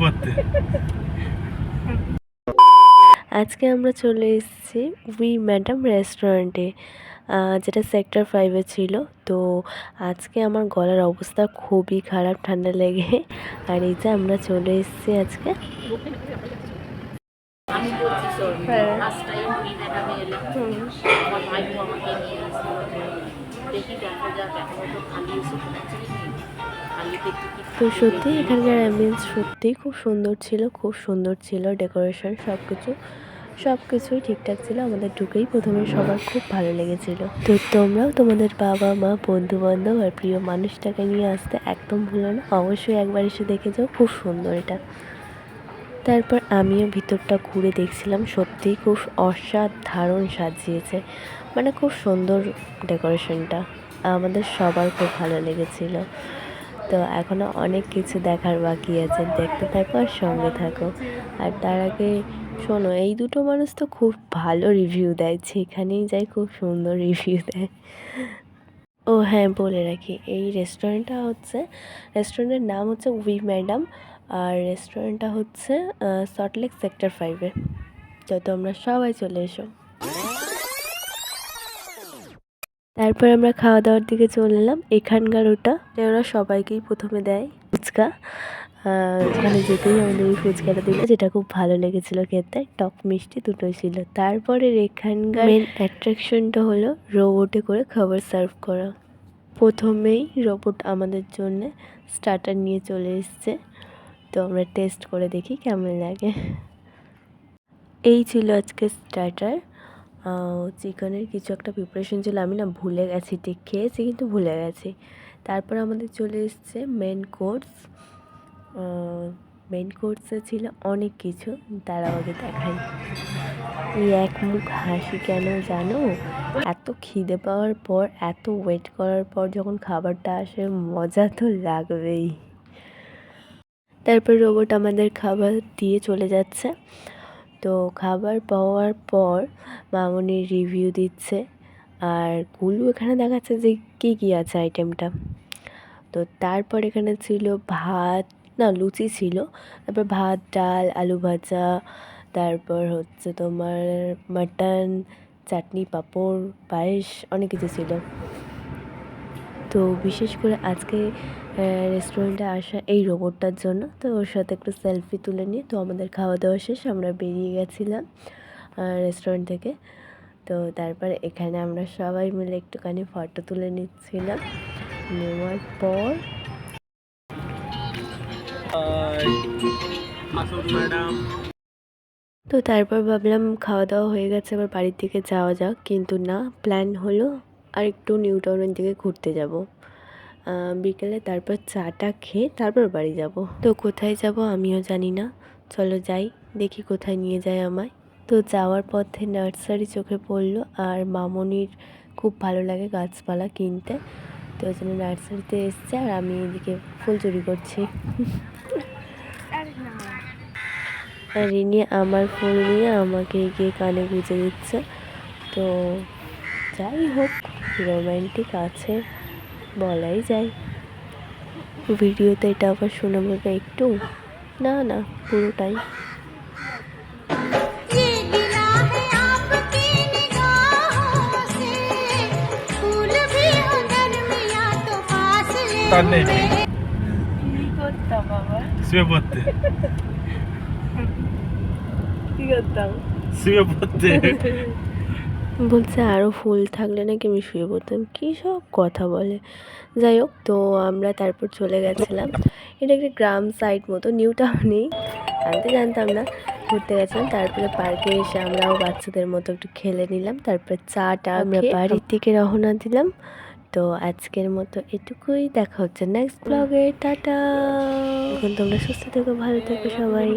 পড়তে আজকে আমরা চলে এসেছি উই ম্যাডাম রেস্টুরেন্টে যেটা সেক্টর ফাইভে ছিল। তো আজকে আমার গলার অবস্থা খুবই খারাপ, ঠান্ডা লেগে। আর এই যে আমরা চলে এসেছি আজকে। হ্যাঁ। দেখি দেখা যাক এখনও তো খালি তো সত্যি এখানকার অ্যাম্বিয়েন্স সত্যিই খুব সুন্দর ছিল, খুব সুন্দর ছিল ডেকোরেশন সব কিছু সব কিছুই ঠিকঠাক ছিল, আমাদের ঢুকেই প্রথমে সবার খুব ভালো লেগেছিল। তো তোমরাও তোমাদের বাবা, মা বন্ধু বান্ধব আর প্রিয় মানুষটাকে নিয়ে আসতে একদম ভুলো না, অবশ্যই একবার এসে দেখে যাও, খুব সুন্দর এটা। তারপর আমিও ভিতরটা ঘুরে দেখছিলাম সত্যিই খুব অসাধারণ সাজিয়েছে মানে খুব সুন্দর ডেকোরেশনটা আমাদের সবার খুব ভালো লেগেছিল। তো এখনও অনেক কিছু দেখার বাকি আছে। দেখতে থাকো আর সঙ্গে থাকো। আর তার আগে শোনো, এই দুটো মানুষ তো খুব ভালো রিভিউ দেয়। যেখানেই যাই খুব সুন্দর রিভিউ দেয়। ও হ্যাঁ বলে রাখি, এই রেস্টুরেন্টটা হচ্ছে রেস্টুরেন্টের নাম হচ্ছে উই ম্যাডাম আর রেস্টুরেন্টটা হচ্ছে সল্টলেক সেক্টর ফাইভে তো তোমরা সবাই চলে এসো। তারপর আমরা খাওয়া দাওয়ার দিকে চলে এলাম। এখানকার ওটা ওরা সবাইকেই প্রথমে দেয় ফুচকা। ওখানে যেতেই আমাদের ওই ফুচকাটা দিল যেটা খুব ভালো লেগেছিল খেতে। টক মিষ্টি দুটোই ছিল। তারপরে এখানকার মেন অ্যাট্রাকশনটা হলো রোবটে করে খাবার সার্ভ করা। প্রথমেই রোবট আমাদের জন্য স্টার্টার নিয়ে চলে এসছে। তো আমরা টেস্ট করে দেখি কেমন লাগে। এই ছিল আজকে স্টার্টার চিকেনের কিছু একটা প্রিপারেশন ছিল, আমি না ভুলে গেছি, ঠিক খেয়েছি কিন্তু ভুলে গেছি। তারপর আমাদের চলে এসছে মেন কোর্স মেন কোর্সে ছিল অনেক কিছু তারা আগে দেখাই। এই এক মুখ হাসি কেন জানো? এত খিদে পাওয়ার পর, এত ওয়েট করার পর যখন খাবারটা আসে, মজা তো লাগবেই। তারপর রোবট আমাদের খাবার দিয়ে চলে যাচ্ছে। তো খাবার পাওয়ার পর মামনি রিভিউ দিচ্ছে। আর কুলু এখানে দেখাচ্ছে যে কী কী আছে আইটেমটা তো তারপর এখানে ছিল ভাত, না লুচি ছিল। তারপর ভাত, ডাল, আলু ভাজা। তারপর হচ্ছে তোমার মাটন চাটনি, পাঁপড়, পায়েস অনেক কিছু ছিল। তো বিশেষ করে আজকে রেস্টুরেন্টে আসা এই রোবটটার জন্য, তো ওর সাথে একটু সেলফি তুলে নিয়ে, তো আমাদের খাওয়া দাওয়া শেষ, আমরা বেরিয়ে গেছিলাম রেস্টুরেন্ট থেকে। তো তারপরে এখানে আমরা সবাই মিলে একটুখানি ফটো তুলে নিচ্ছিলাম। নেওয়ার পর তো তারপর ভাবলাম খাওয়া দাওয়া হয়ে গেছে আবার বাড়ির দিকে যাওয়া যাক, কিন্তু না প্ল্যান হলো আর একটু নিউ টাউনের দিকে ঘুরতে যাব। বিকেলে তারপর চাটা খেয়ে তারপর বাড়ি যাব। তো কোথায় যাব আমিও জানি না। চলো যাই, দেখি কোথায় নিয়ে যায় আমায়। তো যাওয়ার পথে নার্সারি চোখে পড়ল আর মামনির খুব ভালো লাগে গাছপালা কিনতে। তো ওই জন্য নার্সারিতে এসছে আর আমি এদিকে ফুল চুরি করছি। আর রিনি আমার ফুল নিয়ে আমাকে গিয়ে কানে গুঁজে দিচ্ছে। তো যাই হোক। রোম্যান্টিক আছে বলাই যায়। ভিডিওতে এটা আবার শুনে বলবে একটু? না না পুরোটাই। শুয়ে পড়তে। কি করতাম? শুয়ে পড়তে। বলছে আরও ফুল থাকলে নাকি আমি শুয়ে পড়তাম। কী সব কথা বলে। যাই হোক তো আমরা তারপর চলে গেছিলাম। এটা একটা গ্রাম সাইড মতো নিউ টাউনেই আমি তো জানতাম না ঘুরতে গেছিলাম। তারপরে পার্কে এসে আমরাও বাচ্চাদের মতো একটু খেলে নিলাম। তারপর চাটা আমরা বাড়ির দিকে রওনা দিলাম। তো আজকের মতো এটুকুই। দেখা হচ্ছে নেক্সট ব্লগে টাটা! এখন তোমরা সুস্থ থেকো ভালো থেকো সবাই।